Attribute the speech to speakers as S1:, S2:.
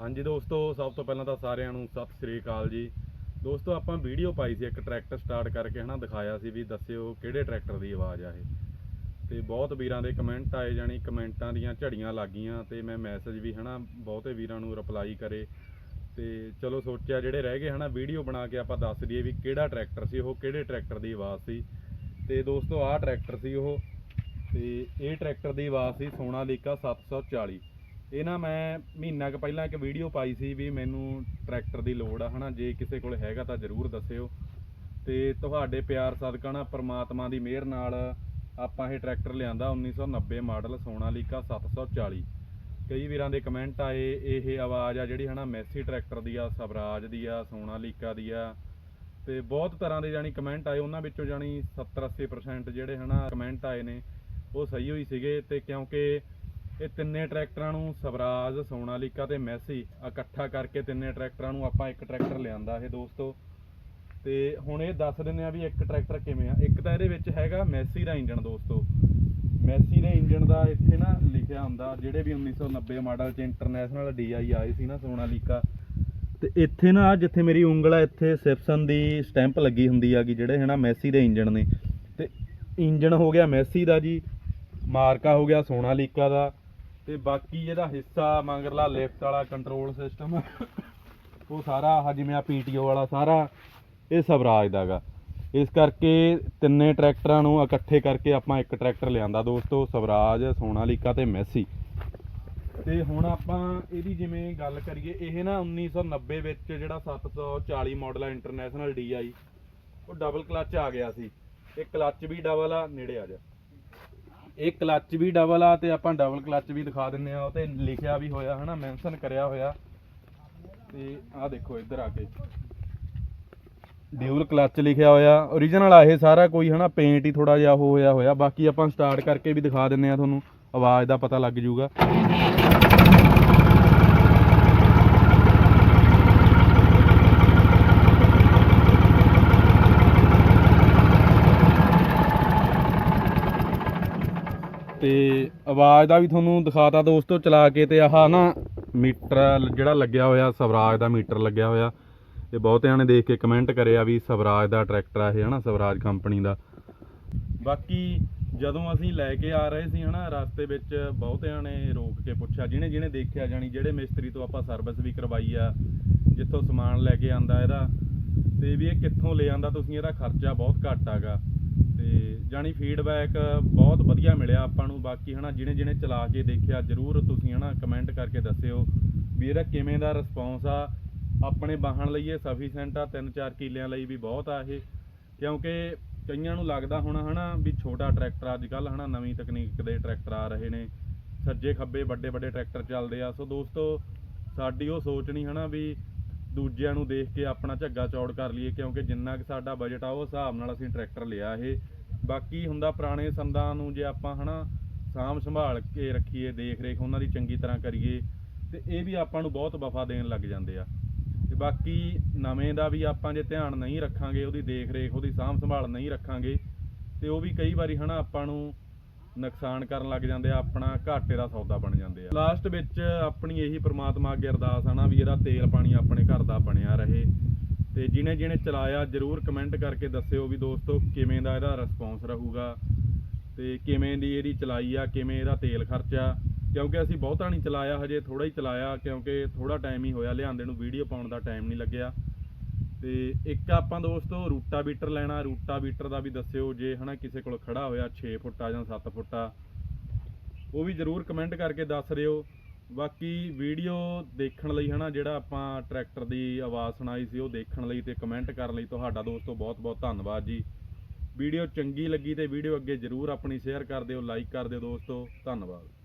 S1: ਹਾਂਜੀ ਦੋਸਤੋ, ਸਭ ਤੋਂ ਪਹਿਲਾਂ ਤਾਂ ਸਾਰਿਆਂ ਨੂੰ ਸਤਿ ਸ੍ਰੀ ਅਕਾਲ ਜੀ। ਦੋਸਤੋ, ਆਪਾਂ ਵੀਡੀਓ ਪਾਈ ਸੀ, ਇੱਕ ਟਰੈਕਟਰ ਸਟਾਰਟ ਕਰਕੇ ਹਨਾ, ਦਿਖਾਇਆ ਸੀ ਵੀ ਦੱਸਿਓ ਕਿਹੜੇ ਟਰੈਕਟਰ ਦੀ ਆਵਾਜ਼ ਆ ਇਹ। ਤੇ ਬਹੁਤ ਵੀਰਾਂ ਦੇ ਕਮੈਂਟ ਆਏ, ਜਾਣੀ ਕਮੈਂਟਾਂ ਦੀਆਂ ਝੜੀਆਂ ਲੱਗੀਆਂ ਤੇ ਮੈਂ ਮੈਸੇਜ ਵੀ ਹਨਾ, ਬਹੁਤੇ ਵੀਰਾਂ ਨੂੰ ਰਿਪਲਾਈ ਕਰੇ। ਤੇ ਚਲੋ ਸੋਚਿਆ ਜਿਹੜੇ ਰਹਿ ਗਏ ਹਨਾ, ਵੀਡੀਓ ਬਣਾ ਕੇ ਆਪਾਂ ਦੱਸ ਦਈਏ ਵੀ ਕਿਹੜਾ ਟਰੈਕਟਰ ਸੀ, ਉਹ ਕਿਹੜੇ ਟਰੈਕਟਰ ਦੀ ਆਵਾਜ਼ ਸੀ। ਤੇ ਦੋਸਤੋ, ਆਹ ਟਰੈਕਟਰ ਸੀ ਉਹ, ਤੇ ਇਹ ਟਰੈਕਟਰ ਦੀ ਆਵਾਜ਼ ਸੀ ਸੋਨਾਲੀਕਾ 740 ਇਹ ਨਾ ਮੈਂ ਮਹੀਨਾ ਕੁ ਪਹਿਲਾਂ ਇੱਕ ਵੀਡੀਓ ਪਾਈ ਸੀ ਵੀ ਮੈਨੂੰ ਟਰੈਕਟਰ ਦੀ ਲੋੜ ਆ, ਹਨਾ? ਜੇ ਕਿਸੇ ਕੋਲ ਹੈਗਾ ਤਾਂ ਜਰੂਰ ਦੱਸਿਓ। ਤੇ ਤੁਹਾਡੇ ਪਿਆਰ ਸਦਕਾ ਨਾ ਪ੍ਰਮਾਤਮਾ ਦੀ ਮਿਹਰ ਨਾਲ ਆਪਾਂ ਇਹ ਟਰੈਕਟਰ ਲਿਆਂਦਾ 1990 ਮਾਡਲ ਸੋਨਾਲੀਕਾ 740 ਕਈ ਵੀਰਾਂ ਦੇ ਕਮੈਂਟ ਆਏ, ਇਹ ਆਵਾਜ਼ ਆ ਜਿਹੜੀ, ਹਨਾ, ਮੈਸੀ ਟਰੈਕਟਰ ਦੀ ਆ, ਸਵਰਾਜ ਦੀ ਆ, ਸੋਨਾਲੀਕਾ ਦੀ ਆ। ਤੇ ਬਹੁਤ ਤਰ੍ਹਾਂ ਦੇ ਜਾਨੀ ਕਮੈਂਟ ਆਏ, ਉਹਨਾਂ ਵਿੱਚੋਂ ਜਾਨੀ 70 80% ਜਿਹੜੇ, ਹਨਾ ਕਮੈਂਟ ਆਏ ਨੇ, ਉਹ ਸਹੀ ਹੋਈ ਸੀਗੇ। ਤੇ ਕਿਉਂਕਿ ਇਹ ਤਿੰਨੇ ਟਰੈਕਟਰਾਂ ਨੂੰ ਸਵਰਾਜ, ਸੋਨਾਲੀਕਾ ਤੇ ਮੈਸੀ ਇਕੱਠਾ ਕਰਕੇ ਤਿੰਨੇ ਟਰੈਕਟਰਾਂ ਨੂੰ ਆਪਾਂ ਇੱਕ ਟਰੈਕਟਰ ਲਿਆਂਦਾ ਇਹ ਦੋਸਤੋ। ਤੇ ਹੁਣ ਇਹ ਦੱਸ ਦਿੰਦੇ ਆ ਵੀ ਇੱਕ ਟਰੈਕਟਰ ਕਿਵੇਂ ਆ। ਇੱਕ ਤਾਂ ਇਹਦੇ ਵਿੱਚ ਹੈਗਾ ਮੈਸੀ ਦਾ ਇੰਜਨ ਦੋਸਤੋ। ਮੈਸੀ ਦੇ ਇੰਜਨ ਦਾ ਇੱਥੇ ਨਾ ਲਿਖਿਆ ਹੁੰਦਾ, ਜਿਹੜੇ ਵੀ 1990 ਮਾਡਲ ਚ ਇੰਟਰਨੈਸ਼ਨਲ ਡੀਆਈ ਆਏ ਸੀ ਨਾ ਸੋਨਾਲੀਕਾ। ਤੇ ਇੱਥੇ ਨਾ, ਜਿੱਥੇ ਮੇਰੀ ਉਂਗਲ ਆ, ਇੱਥੇ ਸਿਪਸਨ ਦੀ ਸਟੈਂਪ ਲੱਗੀ ਹੁੰਦੀ ਆ ਕਿ ਜਿਹੜੇ ਨਾ ਮੈਸੀ ਦੇ ਇੰਜਨ ਨੇ। ਤੇ ਇੰਜਨ ਹੋ ਗਿਆ ਮੈਸੀ ਦਾ ਜੀ, ਮਾਰਕਾ ਹੋ ਗਿਆ ਸੋਨਾਲੀਕਾ ਦਾ। ਤੇ ਬਾਕੀ ਇਹਦਾ ਹਿੱਸਾ ਮੰਗਰਲਾ ਲਿਫਟ ਵਾਲਾ ਕੰਟਰੋਲ ਸਿਸਟਮ ਉਹ ਸਾਰਾ, ਆਹ ਜਿਵੇਂ ਆ ਪੀਟੀਓ ਵਾਲਾ ਸਾਰਾ, ਇਹ ਸਵਰਾਜ ਦਾਗਾ ਇਸ ਕਰਕੇ ਤਿੰਨੇ ਟਰੈਕਟਰਾਂ ਨੂੰ ਇਕੱਠੇ ਕਰਕੇ ਆਪਾਂ ਇੱਕ ਟਰੈਕਟਰ ਲਿਆਂਦਾ ਦੋਸਤੋ, ਸਵਰਾਜ, ਸੋਨਾਲੀਕਾ ਤੇ ਮੈਸੀ। ਤੇ ਹੁਣ ਆਪਾਂ ਇਹਦੀ ਜਿਵੇਂ ਗੱਲ ਕਰੀਏ, ਇਹ ਨਾ 1990 ਵਿੱਚ ਜਿਹੜਾ 740 ਮਾਡਲ ਆ ਇੰਟਰਨੈਸ਼ਨਲ ਡੀਆਈ ਉਹ ਡਬਲ ਕਲੱਚ ਆ ਗਿਆ ਸੀ। ਇਹ ਕਲੱਚ ਵੀ ਡਬਲ ਆ, ਨੇੜੇ ਆ ਜਾ ਇਹ ਕਲੱਚ ਵੀ ਡਬਲ ਆ ਤੇ ਆਪਾਂ ਡਬਲ ਕਲੱਚ ਵੀ ਦਿਖਾ ਦਿੰਨੇ ਆ ਉਹ ਤੇ ਲਿਖਿਆ ਵੀ ਹੋਇਆ, ਹਨਾ ਮੈਂਸ਼ਨ ਕਰਿਆ ਹੋਇਆ। ਤੇ ਆਹ ਦੇਖੋ ਇੱਧਰ ਆ ਕੇ। ਡਿਊਲ ਕਲੱਚ ਲਿਖਿਆ ਹੋਇਆ। origignal ਆ ਇਹ ਸਾਰਾ ਕੋਈ, ਹਨਾ ਪੇਂਟ ਹੀ ਥੋੜਾ ਜਿਹਾ ਉਹ ਹੋਇਆ ਹੋਇਆ। ਬਾਕੀ ਆਪਾਂ ਸਟਾਰਟ ਕਰਕੇ ਵੀ ਦਿਖਾ ਦਿੰਨੇ ਆ ਤੁਹਾਨੂੰ। ਆਵਾਜ਼ ਦਾ ਪਤਾ ਲੱਗ ਜਾਊਗਾ। ਤੇ ਆਵਾਜ਼ ਦਾ ਵੀ ਤੁਹਾਨੂੰ ਦਿਖਾਤਾ ਦੋਸਤੋ, ਚਲਾ ਕੇ ਤੇ ਆਹ ਨਾ ਮੀਟਰ ਜਿਹੜਾ ਲੱਗਿਆ ਹੋਇਆ, ਸਵਰਾਜ ਦਾ ਮੀਟਰ ਲੱਗਿਆ ਹੋਇਆ। ਤੇ ਬਹੁਤਿਆਂ ਨੇ ਦੇਖ ਕੇ ਕਮੈਂਟ ਕਰਿਆ ਵੀ ਸਵਰਾਜ ਦਾ ਟਰੈਕਟਰ ਆ ਇਹ, ਹਨਾ, ਸਵਰਾਜ ਕੰਪਨੀ ਦਾ। ਬਾਕੀ ਜਦੋਂ ਅਸੀਂ ਲੈ ਕੇ ਆ ਰਹੇ ਸੀ, ਹਨਾ, ਰਸਤੇ ਵਿੱਚ ਬਹੁਤਿਆਂ ਨੇ ਰੋਕ ਕੇ ਪੁੱਛਿਆ, ਜਿਹਨੇ ਜਿਹਨੇ ਦੇਖਿਆ ਜਾਣੀ, ਜਿਹੜੇ ਮਿਸਤਰੀ ਤੋਂ ਆਪਾਂ ਸਰਵਿਸ ਵੀ ਕਰਵਾਈ ਆ, ਜਿੱਥੋਂ ਸਮਾਨ ਲੈ ਕੇ ਆਂਦਾ ਇਹਦਾ, ਤੇ ਵੀ ਇਹ ਕਿੱਥੋਂ ਲੈ ਆਂਦਾ, ਤੁਸੀਂ ਇਹਦਾ ਖਰਚਾ ਬਹੁਤ ਘੱਟ ਆਗਾ ਤੇ ਜਾਣੀ ਫੀਡਬੈਕ ਬਹੁਤ ਵਧੀਆ ਮਿਲਿਆ ਆਪਾਂ ਨੂੰ। ਬਾਕੀ ਹਨਾ, ਜਿਹਨੇ ਜਿਹਨੇ ਚਲਾ ਕੇ ਦੇਖਿਆ, ਜਰੂਰ ਤੁਸੀਂ ਹਨਾ ਕਮੈਂਟ ਕਰਕੇ ਦੱਸਿਓ ਵੀ ਇਹਦਾ ਕਿਵੇਂ ਦਾ ਰਿਸਪੌਂਸ ਆ। ਆਪਣੇ ਵਾਹਣ ਲਈ ਇਹ ਸਫੀਸ਼ੈਂਟ ਆ 3-4 ਕਿੱਲਿਆਂ ਲਈ ਵੀ ਬਹੁਤ ਆ ਇਹ। ਕਿਉਂਕਿ ਕਈਆਂ ਨੂੰ ਲੱਗਦਾ ਹੋਣਾ ਹਨਾ ਵੀ ਛੋਟਾ ਟਰੈਕਟਰ ਅੱਜ ਕੱਲ ਹਨਾ ਨਵੀਂ ਤਕਨੀਕ ਦੇ ਟਰੈਕਟਰ ਆ ਰਹੇ ਨੇ। ਸੱਜੇ ਖੱਬੇ ਵੱਡੇ ਵੱਡੇ ਟਰੈਕਟਰ ਚੱਲਦੇ ਆ। ਸੋ ਦੋਸਤੋ, ਸਾਡੀ ਉਹ ਸੋਚ ਨਹੀਂ ਹਨਾ ਵੀ ਦੂਜਿਆਂ ਨੂੰ ਦੇਖ ਕੇ ਆਪਣਾ ਝੱਗਾ ਚੌੜ ਕਰ ਲਈਏ, ਕਿਉਂਕਿ ਜਿੰਨਾ ਕਿ ਸਾਡਾ ਬਜਟ ਆ, ਉਹ ਹਿਸਾਬ ਨਾਲ ਅਸੀਂ ਟਰੈਕਟਰ ਲਿਆ ਇਹ। ਬਾਕੀ ਹੁੰਦਾ ਪੁਰਾਣੇ ਸੰਦਾਂ ਨੂੰ ਜੇ ਆਪਾਂ ਹਨਾ ਸਾਂਭ ਸੰਭਾਲ ਕੇ ਰੱਖੀਏ ਦੇਖ ਰੇਖ ਉਹਨਾਂ ਦੀ ਚੰਗੀ ਤਰ੍ਹਾਂ ਕਰੀਏ, ਤੇ ਇਹ ਵੀ ਆਪਾਂ ਨੂੰ ਬਹੁਤ ਵਫਾ ਦੇਣ ਲੱਗ ਜਾਂਦੇ ਆ। ਤੇ ਬਾਕੀ ਨਵੇਂ ਦਾ ਵੀ ਆਪਾਂ ਜੇ ਧਿਆਨ ਨਹੀਂ ਰੱਖਾਂਗੇ, ਉਹਦੀ ਦੇਖ ਰੇਖ ਉਹਦੀ ਸਾਂਭ ਸੰਭਾਲ ਨਹੀਂ ਰੱਖਾਂਗੇ, ਤੇ ਉਹ ਵੀ ਕਈ ਵਾਰੀ ਹਨਾ ਆਪਾਂ ਨੂੰ ਨੁਕਸਾਨ ਕਰਨ ਲੱਗ ਜਾਂਦੇ ਆ, ਆਪਣਾ ਘਾਟੇ ਦਾ ਸੌਦਾ ਬਣ ਜਾਂਦੇ ਆ। ਲਾਸਟ ਵਿੱਚ ਆਪਣੀ ਇਹੀ ਪ੍ਰਮਾਤਮਾ ਅੱਗੇ ਅਰਦਾਸ ਆ ਨਾ ਵੀ ਇਹਦਾ ਤੇਲ ਪਾਣੀ ਆਪਣੇ ਘਰ ਦਾ ਬਣਿਆ ਰਹੇ। ਤੇ ਜਿਹਨੇ ਜਿਹਨੇ ਚਲਾਇਆ, ਜਰੂਰ ਕਮੈਂਟ ਕਰਕੇ ਦੱਸਿਓ ਵੀ ਦੋਸਤੋ ਕਿਵੇਂ ਦਾ ਇਹਦਾ ਰਿਸਪੌਂਸ ਰਹੂਗਾ ਤੇ ਕਿਵੇਂ ਦੀ ਇਹਦੀ ਚਲਾਈ ਆ, ਕਿਵੇਂ ਇਹਦਾ ਤੇਲ ਖਰਚਾ ਕਿਉਂਕਿ ਅਸੀਂ ਬਹੁਤਾ ਨਹੀਂ ਚਲਾਇਆ, ਹਜੇ ਥੋੜਾ ਹੀ ਚਲਾਇਆ, ਕਿਉਂਕਿ ਥੋੜਾ ਟਾਈਮ ਹੀ ਹੋਇਆ, ਲਿਆਂਦੇ ਨੂੰ ਵੀਡੀਓ ਪਾਉਣ ਦਾ ਟਾਈਮ ਨਹੀਂ ਲੱਗਿਆ। ਤੇ ਇੱਕ ਆਪਾਂ ਦੋਸਤੋ ਰੂਟਾ ਬੀਟਰ ਲੈਣਾ ਰੂਟਾ ਬੀਟਰ ਦਾ ਵੀ ਦੱਸਿਓ, ਜੇ ਹਨਾ ਕਿਸੇ ਕੋਲ ਖੜਾ ਹੋਇਆ 6 ਆ ਜਾਂ 7 ਆ ਉਹ ਵੀ ਜਰੂਰ ਕਮੈਂਟ ਕਰਕੇ ਦੱਸ ਦਿਓ। ਬਾਕੀ ਵੀਡੀਓ ਦੇਖਣ ਲਈ ਹਨਾ, ਜਿਹੜਾ ਆਪਾਂ ਟਰੈਕਟਰ ਦੀ ਆਵਾਜ਼ ਸੁਣਾਈ ਸੀ, ਉਹ ਦੇਖਣ ਲਈ ਤੇ ਕਮੈਂਟ ਕਰਨ ਲਈ ਤੁਹਾਡਾ ਦੋਸਤੋ ਬਹੁਤ ਬਹੁਤ ਧੰਨਵਾਦ ਜੀ। ਵੀਡੀਓ ਚੰਗੀ ਲੱਗੀ ਤੇ ਵੀਡੀਓ ਅੱਗੇ ਜਰੂਰ ਆਪਣੀ ਸ਼ੇਅਰ ਕਰ ਦਿਓ ਲਾਈਕ ਕਰ ਦਿਓ ਦੋਸਤੋ, ਧੰਨਵਾਦ।